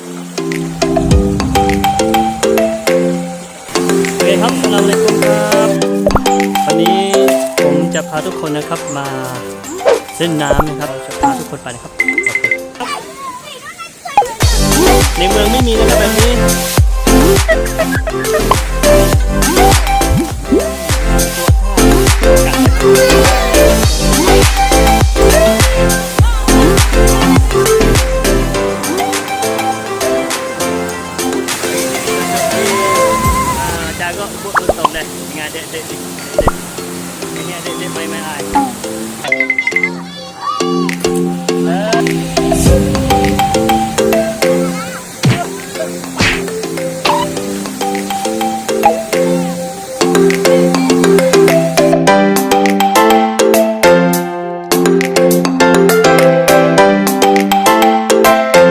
โอเคครับสลามอะลัยกุมครับวันนี้ผมจะพาทุกคนนะครับมาเล่นน้ำนะครับจะพาทุกคนไปนะครับในเมืองไม่มีนะครับแบบนี้ ก็พูดตรงเลยยังไงเด็ดเด็ดเด็ดยังไเด็ดเด็ดไปไม่ได้เออ